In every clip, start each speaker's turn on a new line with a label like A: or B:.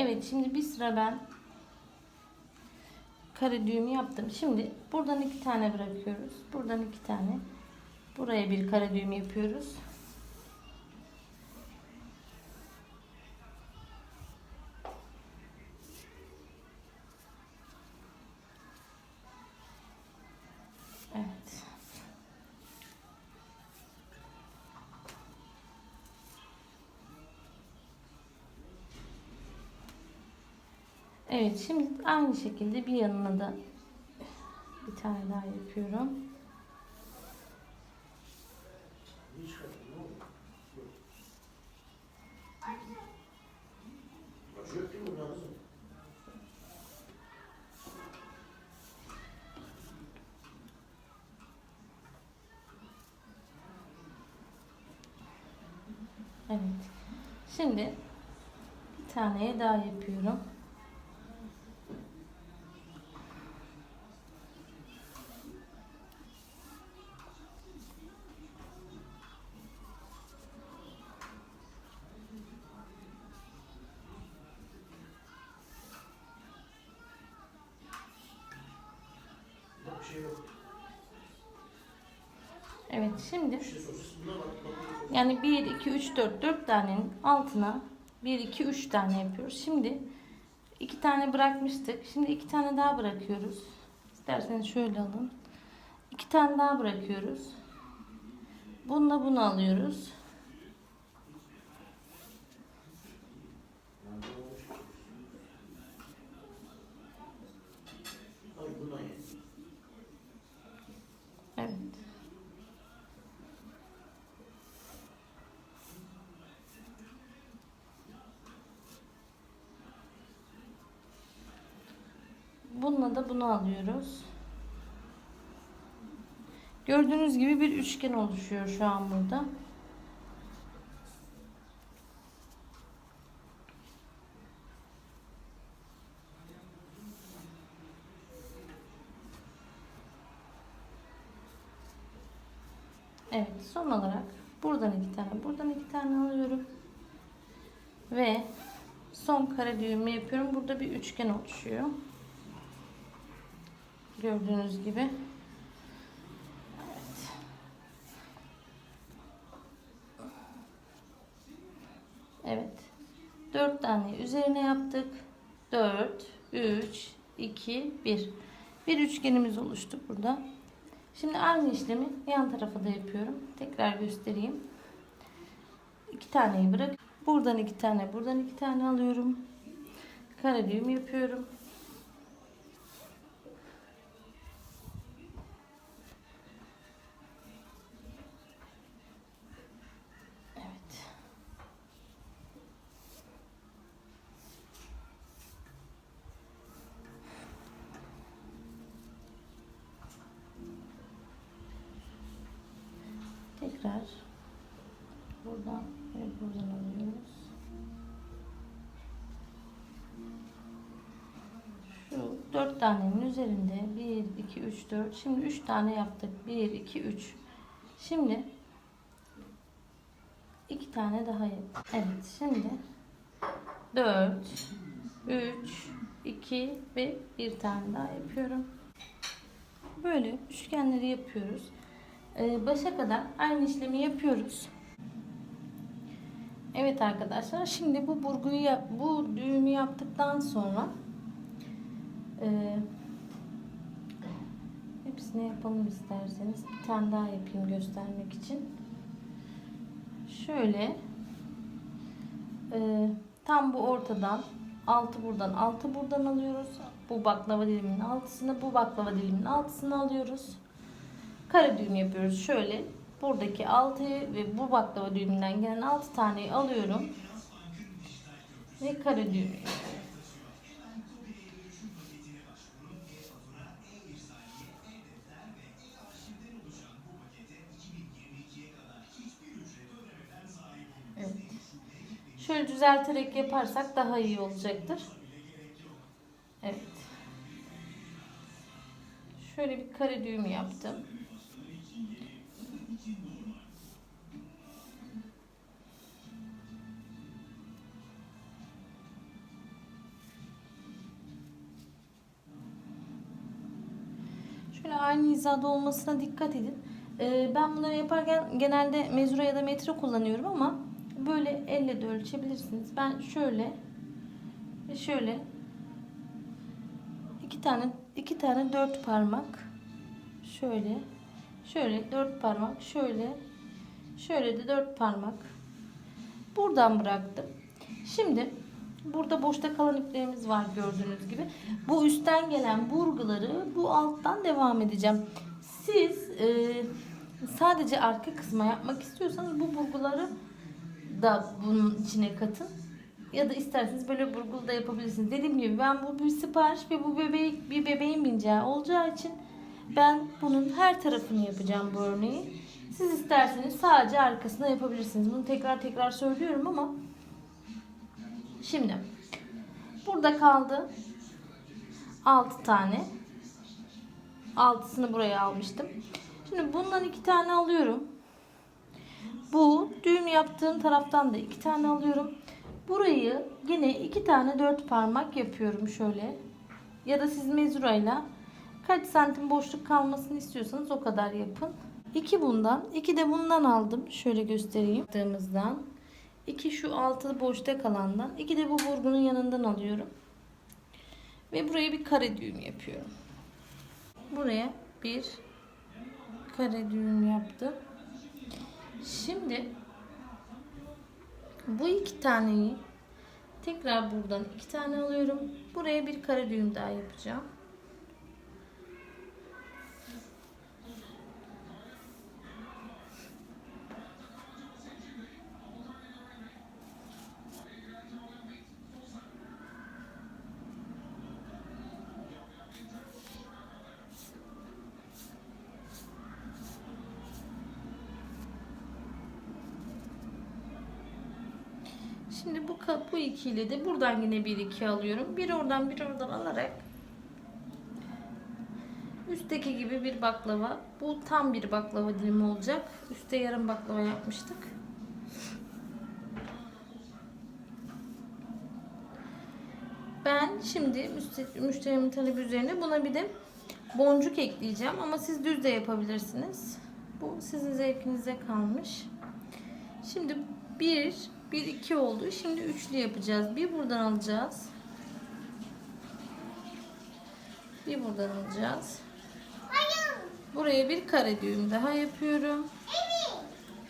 A: Evet şimdi bir sıra ben kare düğümü yaptım. Şimdi buradan iki tane bırakıyoruz. Buradan iki tane. Buraya bir kare düğüm yapıyoruz. Evet şimdi aynı şekilde bir yanına da bir tane daha yapıyorum. Evet. Şimdi bir taneye daha yapıyorum. Evet şimdi
B: şey
A: yani 1 2 3 4 4 tanenin altına 1 2 3 tane yapıyoruz. Şimdi iki tane bırakmıştık. Şimdi iki tane daha bırakıyoruz. İsterseniz şöyle alın. İki tane daha bırakıyoruz. Bununla bunu alıyoruz.
B: Ay bundan ye.
A: Evet. Bununla da bunu alıyoruz. Gördüğünüz gibi bir üçgen oluşuyor şu an burada. Evet son olarak buradan iki tane buradan iki tane alıyorum. Ve son kare düğümü yapıyorum. Burada bir üçgen oluşuyor. Gördüğünüz gibi. Evet. Evet. Dört tane üzerine yaptık. Dört, üç, iki, bir. Bir üçgenimiz oluştu burada. Şimdi aynı işlemi yan tarafa da yapıyorum. Tekrar göstereyim. İki taneyi bırak. Buradan iki tane, buradan iki tane alıyorum. Kare düğüm yapıyorum. Tekrar buradan ve buradan alıyoruz. Şu dört tanenin üzerinde 1, 2, 3, 4. Şimdi 3 tane yaptık. 1, 2, 3. Şimdi iki tane daha yap. Evet şimdi 4, 3, 2 ve bir tane daha yapıyorum. Böyle üçgenleri yapıyoruz. Ee, başa kadar aynı işlemi yapıyoruz. Evet arkadaşlar şimdi bu burguyu yap, bu düğümü yaptıktan sonra e, hepsini yapalım isterseniz bir tane daha yapayım göstermek için. Şöyle e, tam bu ortadan altı buradan altı buradan alıyoruz. Bu baklava diliminin altısını bu baklava diliminin altısını alıyoruz kare düğüm yapıyoruz. Şöyle buradaki 6'yı ve bu baklava düğümünden gelen 6 taneyi alıyorum. Ve kare düğüm. Evet. Şöyle düzelterek yaparsak daha iyi olacaktır. Evet. Şöyle bir kare düğüm yaptım. Şöyle aynı hizada olmasına dikkat edin. Ee, ben bunları yaparken genelde mezura ya da metre kullanıyorum ama böyle elle de ölçebilirsiniz. Ben şöyle şöyle iki tane iki tane dört parmak şöyle şöyle dört parmak şöyle şöyle de dört parmak buradan bıraktım. Şimdi burada boşta kalan iplerimiz var gördüğünüz gibi. Bu üstten gelen burguları bu alttan devam edeceğim. Siz e, sadece arka kısma yapmak istiyorsanız bu burguları da bunun içine katın. Ya da isterseniz böyle burgulu da yapabilirsiniz. Dediğim gibi ben bu bir sipariş ve bu bebeği bir bebeğin bineceği olacağı için ben bunun her tarafını yapacağım bu örneği. Siz isterseniz sadece arkasına yapabilirsiniz. Bunu tekrar tekrar söylüyorum ama şimdi burada kaldı 6 tane. 6'sını buraya almıştım. Şimdi bundan iki tane alıyorum. Bu düğüm yaptığım taraftan da iki tane alıyorum. Burayı yine iki tane dört parmak yapıyorum şöyle. Ya da siz mezurayla kaç santim boşluk kalmasını istiyorsanız o kadar yapın. İki bundan, iki de bundan aldım. Şöyle göstereyim. Yaptığımızdan. iki şu altı boşta kalandan, iki de bu burgunun yanından alıyorum. Ve buraya bir kare düğüm yapıyorum. Buraya bir kare düğüm yaptım. Şimdi bu iki taneyi tekrar buradan iki tane alıyorum. Buraya bir kare düğüm daha yapacağım. Şimdi bu ka- bu ikiyle de buradan yine bir iki alıyorum. Bir oradan bir oradan alarak üstteki gibi bir baklava. Bu tam bir baklava dilimi olacak. Üste yarım baklava yapmıştık. Ben şimdi müşte- müşterimin talebi üzerine buna bir de boncuk ekleyeceğim ama siz düz de yapabilirsiniz. Bu sizin zevkinize kalmış. Şimdi bir, bir iki oldu. Şimdi üçlü yapacağız. Bir buradan alacağız. Bir buradan alacağız. Buraya bir kare düğüm daha yapıyorum.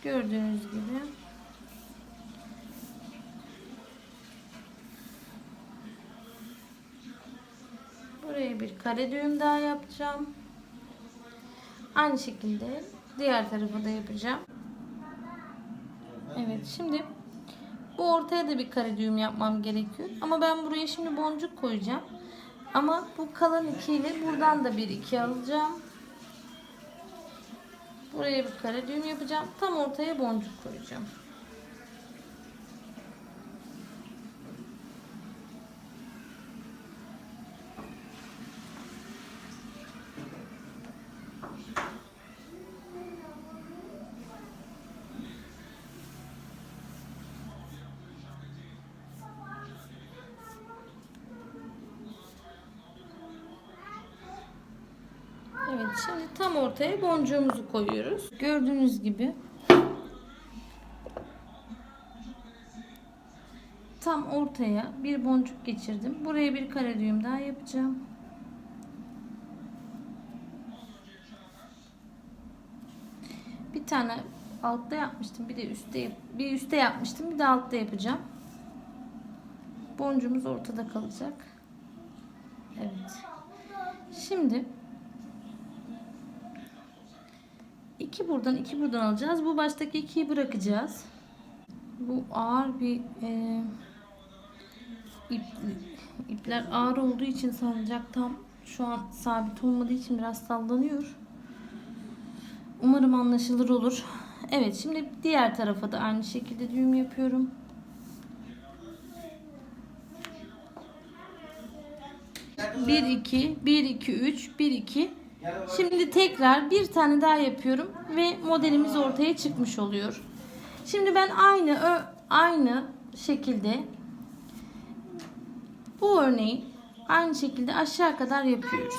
A: Gördüğünüz gibi. Buraya bir kare düğüm daha yapacağım. Aynı şekilde diğer tarafa da yapacağım. Evet şimdi bu ortaya da bir kare düğüm yapmam gerekiyor. Ama ben buraya şimdi boncuk koyacağım. Ama bu kalan ikiyle buradan da bir iki alacağım. Buraya bir kare düğüm yapacağım. Tam ortaya boncuk koyacağım. Evet şimdi tam ortaya boncuğumuzu koyuyoruz. Gördüğünüz gibi tam ortaya bir boncuk geçirdim. Buraya bir kare düğüm daha yapacağım. Bir tane altta yapmıştım. Bir de üstte bir üstte yapmıştım. Bir de altta yapacağım. Boncuğumuz ortada kalacak. Evet. Şimdi iki buradan iki buradan alacağız. Bu baştaki ikiyi bırakacağız. Bu ağır bir e, ip, ipler ağır olduğu için sancak tam şu an sabit olmadığı için biraz sallanıyor. Umarım anlaşılır olur. Evet şimdi diğer tarafa da aynı şekilde düğüm yapıyorum. Bir iki, bir iki üç, bir iki. Şimdi tekrar bir tane daha yapıyorum ve modelimiz ortaya çıkmış oluyor. Şimdi ben aynı aynı şekilde bu örneği aynı şekilde aşağı kadar yapıyoruz.